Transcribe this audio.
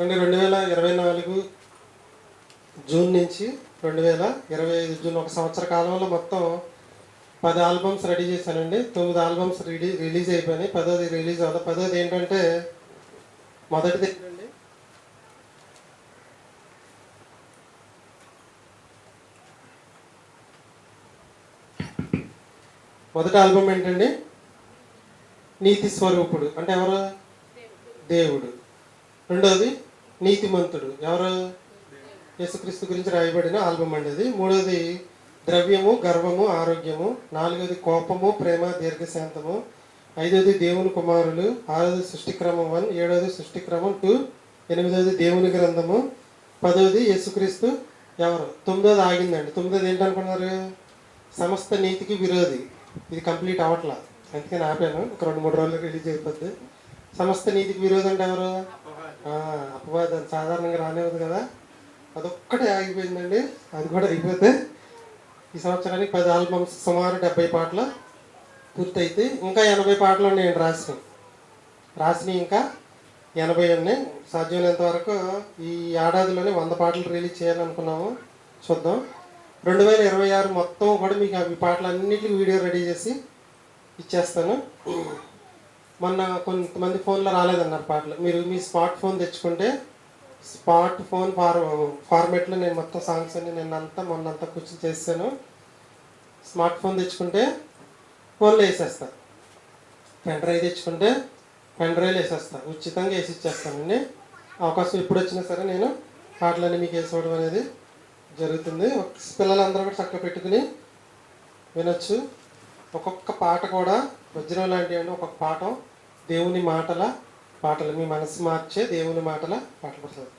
అండి రెండు వేల ఇరవై నాలుగు జూన్ నుంచి రెండు వేల ఇరవై ఐదు జూన్ ఒక సంవత్సర కాలంలో మొత్తం పది ఆల్బమ్స్ రెడీ చేశానండి. తొమ్మిది ఆల్బమ్స్ రెడీ రిలీజ్ అయిపోయినాయి. పదోది రిలీజ్ అవ్వదు పదోది ఏంటంటే మొదటిది ఏంటండి మొదటి ఆల్బమ్ ఏంటండి? నీతి స్వరూపుడు. అంటే ఎవరు? దేవుడు. రెండోది నీతిమంతుడు. ఎవరు? యేసుక్రీస్తు గురించి రాయబడిన ఆల్బమ్ అండి అది. మూడోది ద్రవ్యము గర్వము ఆరోగ్యము. నాలుగోది కోపము ప్రేమ దీర్ఘశాంతము. ఐదోది దేవుని కుమారులు. ఆరోది సృష్టిక్రమం వన్. ఏడోది సృష్టిక్రమం టూ. ఎనిమిదోది దేవుని గ్రంథము. పదోది యేసుక్రీస్తు ఎవరు? తొమ్మిదోది ఆగిందండి. తొమ్మిదోది ఏంటనుకున్నారు? సమస్త నీతికి విరోధి. ఇది కంప్లీట్ అవ్వట్లా అందుకని ఆపాను. ఒక రెండు మూడు రోజులు రిలీజ్ అయిపోద్ది. సమస్త నీతికి విరోధి అంటే ఎవరు? అపవాదం సాధారణంగా రానివ్వదు కదా? అదొక్కటే ఆగిపోయిందండి. అది కూడా అయిపోతే ఈ సంవత్సరానికి పది ఆల్బమ్స్ సుమారు డెబ్బై పాటలు పూర్తయితే ఇంకా ఎనభై పాటలు ఉన్నాయండి రాసినవి రాసినవి ఇంకా ఎనభై ఉన్నాయి. సాధ్యమైనంత వరకు ఈ ఏడాదిలోనే వంద పాటలు రిలీజ్ చేయాలనుకున్నాము. చూద్దాం. రెండు వేల ఇరవై ఆరు మొత్తం కూడా మీకు అవి పాటలు అన్నిటికీ వీడియో రెడీ చేసి ఇచ్చేస్తాను. మొన్న కొంతమంది ఫోన్లో రాలేదన్నారు పాటలు. మీరు మీ స్మార్ట్ ఫోన్ తెచ్చుకుంటే స్మార్ట్ ఫోన్ ఫార్ ఫార్మేట్లో నేను మొత్తం సాంగ్స్ అన్ని నేను అంతా మొన్నంతా కూర్చొని చేస్తాను. స్మార్ట్ ఫోన్ తెచ్చుకుంటే ఫోన్లో వేసేస్తా. పెన్ డ్రైవ్ తెచ్చుకుంటే పెన్ డ్రైవ్లో వేసేస్తా. ఉచితంగా వేసి ఇచ్చేస్తానండి అవకాశం ఎప్పుడు వచ్చినా సరే నేను పాటలన్నీ మీకు వేసుకోవడం అనేది జరుగుతుంది. పిల్లలందరూ కూడా చక్కగా పెట్టుకుని వినొచ్చు. ఒక్కొక్క పాట కూడా వజ్రం లాంటివి అండి. ఒక్కొక్క పాఠం. దేవుని మాటల పాటలు మీ మనసు మార్చే దేవుని మాటల పాటలు పడుతుంది